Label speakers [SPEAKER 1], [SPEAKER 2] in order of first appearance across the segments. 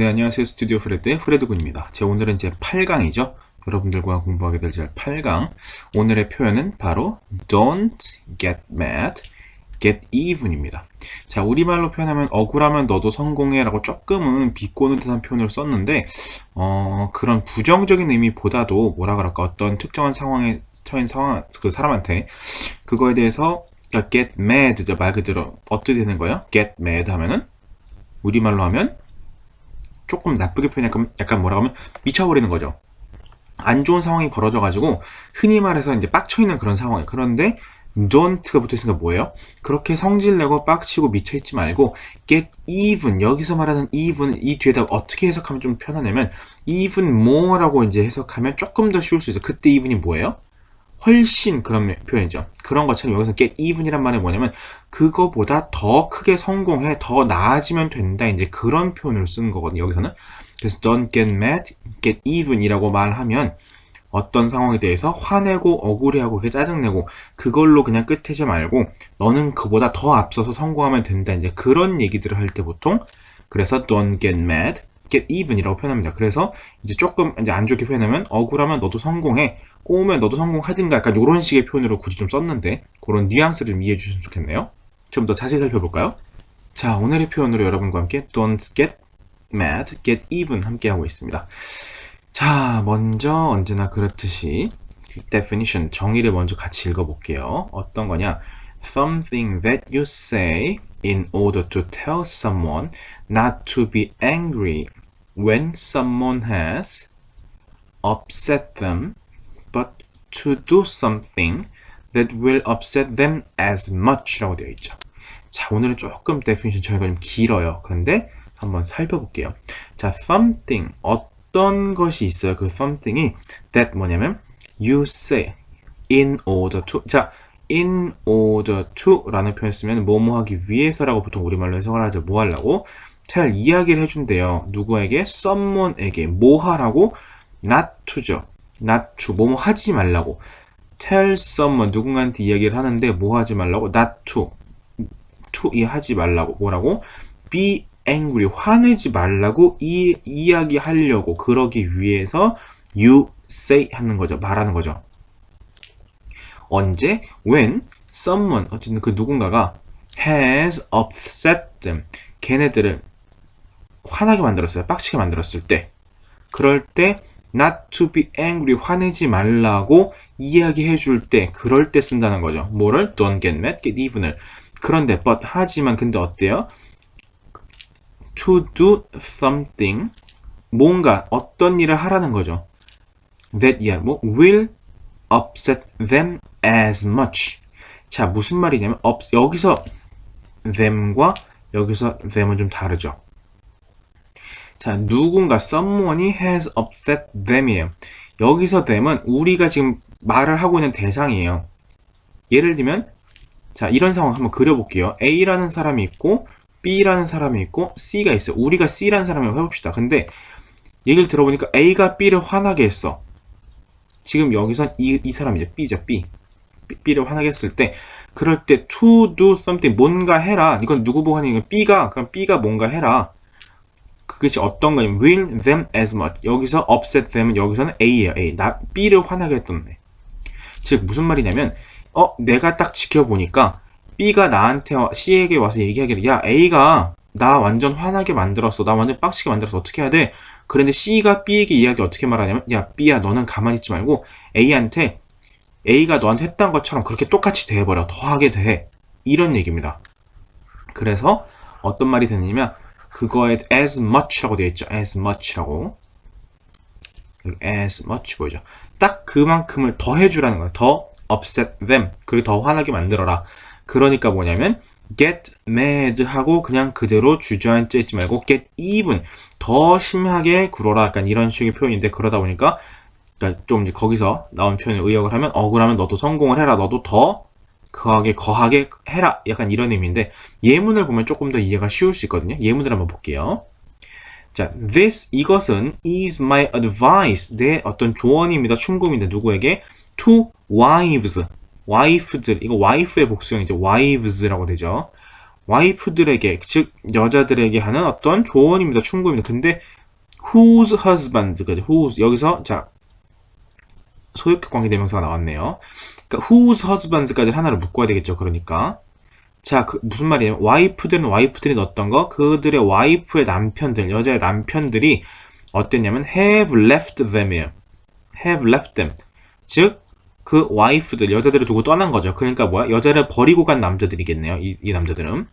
[SPEAKER 1] 네, 안녕하세요. 스튜디오 프레드의 프레드군입니다. 제 오늘은 제 8강이죠. 여러분들과 공부하게 될 제 8강. 오늘의 표현은 바로 don't get mad, get even입니다. 자, 우리말로 표현하면 억울하면 너도 성공해 라고 조금은 비꼬는 듯한 표현을 썼는데, 어, 그런 부정적인 의미보다도 뭐라 그럴까, 어떤 특정한 상황에 처인 상황, 그 사람한테 그거에 대해서 그러니까 get mad, 말 그대로 어떻게 되는 거예요? get mad 하면은 우리말로 하면 조금 나쁘게 표현하면 약간 뭐라고 하면 미쳐버리는 거죠. 안 좋은 상황이 벌어져가지고 흔히 말해서 이제 빡쳐있는 그런 상황이에요. 그런데 don't가 붙어있으니까 뭐예요? 그렇게 성질내고 빡치고 미쳐있지 말고 get even 여기서 말하는 even 이 뒤에다 어떻게 해석하면 좀 편하냐면 even more라고 이제 해석하면 조금 더 쉬울 수 있어요. 그때 even이 뭐예요? 훨씬 그런 표현이죠. 그런 것처럼 여기서 get even이란 말이 뭐냐면 그거보다 더 크게 성공해, 더 나아지면 된다. 이제 그런 표현을 쓰는 거거든요. 여기서는. 그래서 don't get mad, get even이라고 말하면 어떤 상황에 대해서 화내고 억울해하고 그렇게 짜증내고 그걸로 그냥 끝내지 말고 너는 그보다 더 앞서서 성공하면 된다. 이제 그런 얘기들을 할 때 보통 그래서 don't get mad, get even이라고 표현합니다. 그래서 이제 조금 이제 안 좋게 표현하면 억울하면 너도 성공해. 꼬우면 너도 성공하든가 약간 이런 식의 표현으로 굳이 좀 썼는데 그런 뉘앙스를 좀 이해해 주시면 좋겠네요. 좀 더 자세히 살펴볼까요? 자, 오늘의 표현으로 여러분과 함께 don't get mad, get even 함께 하고 있습니다. 자, 먼저 언제나 그렇듯이 definition, 정의를 먼저 같이 읽어볼게요. 어떤 거냐? Something that you say in order to tell someone not to be angry when someone has upset them, but to do something that will upset them as much라고 되어 있죠. 자, 오늘은 조금 definition 저희가 좀 길어요. 그런데 한번 살펴볼게요. 자, something 어떤 것이 있어요. 그 something이 that 뭐냐면 you say in order to 자, in order to라는 표현 쓰면 뭐뭐 하기 위해서라고 보통 우리말로 해석을 하죠. 뭐 하려고? 잘 이야기를 해준대요. 누구에게? someone에게 뭐 하라고? not to죠. Not to 뭐뭐 하지 말라고. tell someone 누군가한테 이야기를 하는데 뭐 하지 말라고? not to to 이 하지 말라고 뭐라고? be angry 화내지 말라고 이 이야기 하려고 그러기 위해서 you say 하는 거죠. 말하는 거죠. 언제? when someone 어쨌든 그 누군가가 has upset them 걔네들을 화나게 만들었어요. 빡치게 만들었을 때 그럴 때 not to be angry 화내지 말라고 이야기해 줄 때 그럴 때 쓴다는 거죠. 뭐를? don't get mad, get even을 그런데 but 하지만 근데 어때요? to do something 뭔가 어떤 일을 하라는 거죠. that yeah, 뭐 will upset them as much. 자, 무슨 말이냐면 up, 여기서 them과 여기서 them은 좀 다르죠. 자, 누군가 someone이 has upset them이에요. 여기서 them은 우리가 지금 말을 하고 있는 대상이에요. 예를 들면 자, 이런 상황 한번 그려볼게요. A라는 사람이 있고 B라는 사람이 있고 C가 있어요. 우리가 C라는 사람이라고 해봅시다. 근데 얘기를 들어보니까 A가 B를 화나게 했어. 지금 여기선 이, 이 사람이죠. B죠. B. B. 를 화나게 했을 때 그럴 때 to do something 뭔가 해라. 이건 누구 보고 하는 거 B가 그럼 B가 뭔가 해라. 그것이 어떤 거냐면 will them as much. 여기서 upset them은 여기서는 A예요. A. 나 B를 화나게 했던 애. 즉 무슨 말이냐면 어 내가 딱 지켜보니까 B가 나한테 C에게 와서 얘기하기를 야 A가 나 완전 화나게 만들었어. 나 완전 빡치게 만들었어. 어떻게 해야 돼? 그런데 C가 B에게 이야기 어떻게 말하냐면 야 B야 너는 가만히 있지 말고 A한테 A가 너한테 했던 것처럼 그렇게 똑같이 대해버려. 더하게 돼. 이런 얘기입니다. 그래서 어떤 말이 되느냐면 그거에 as much라고 되어 있죠. as much라고. as much 보이죠. 딱 그만큼을 더 해주라는 거예요. 더 upset them. 그리고 더 화나게 만들어라. 그러니까 뭐냐면 get mad 하고 그냥 그대로 주저앉아 있지 말고 get even 더 심하게 굴어라 약간 이런 식의 표현인데 그러다 보니까 그러니까 좀 거기서 나온 표현에 의역을 하면 억울하면 너도 성공을 해라 너도 더 거하게 거하게 해라. 약간 이런 의미인데 예문을 보면 조금 더 이해가 쉬울 수 있거든요. 예문을 한번 볼게요. 자 this 이것은 is my advice. 내 어떤 조언입니다. 충고입니다. 누구에게? to wives. 와이프들. 이거 와이프의 복수형 이제 wives라고 되죠. 와이프들에게 즉 여자들에게 하는 어떤 조언입니다. 충고입니다. 근데 whose husband까지 whose. 여기서 자 소유격 관계 대명사가 나왔네요. 그러니까 whose husbands까지 하나를 묶어야 되겠죠. 그러니까 자, 그 무슨 말이에요? 와이프들은 와이프들이 넣었던 거, 그들의 와이프의 남편들, 여자의 남편들이 어땠냐면 have left them이에요. have left them. 즉, 그 와이프들, 여자들을 두고 떠난 거죠. 그러니까 뭐야? 여자를 버리고 간 남자들이겠네요. 이, 이 남자들은.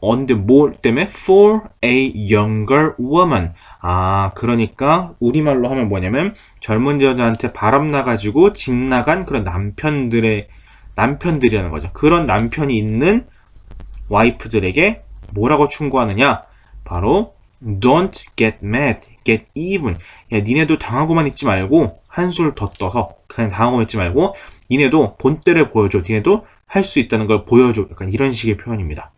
[SPEAKER 1] 언제 뭐 때문에? For a younger woman. 아, 그러니까 우리말로 하면 뭐냐면 젊은 여자한테 바람 나가지고 집 나간 그런 남편들의 남편들이라는 거죠. 그런 남편이 있는 와이프들에게 뭐라고 충고하느냐? 바로 don't get mad, get even. 야, 니네도 당하고만 있지 말고 한술 더 떠서 그냥 당하고만 있지 말고 니네도 본때를 보여줘. 니네도 할 수 있다는 걸 보여줘. 약간 이런 식의 표현입니다.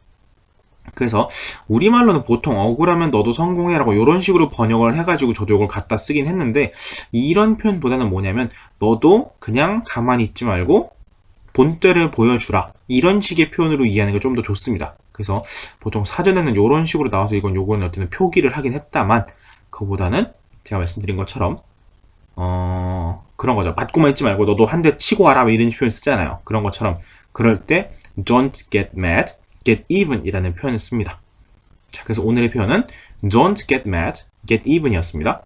[SPEAKER 1] 그래서 우리말로는 보통 억울하면 너도 성공해라고 이런 식으로 번역을 해가지고 저도 이걸 갖다 쓰긴 했는데 이런 표현보다는 뭐냐면 너도 그냥 가만히 있지 말고 본때를 보여주라. 이런 식의 표현으로 이해하는 게 좀 더 좋습니다. 그래서 보통 사전에는 이런 식으로 나와서 이건 요거는 어떤 표기를 하긴 했다만 그거보다는 제가 말씀드린 것처럼 어 그런 거죠. 맞고만 있지 말고 너도 한 대 치고 와라 뭐 이런 표현 쓰잖아요. 그런 것처럼 그럴 때 don't get mad, get even 이라는 표현을 씁니다. 자, 그래서 오늘의 표현은 don't get mad, get even이었습니다.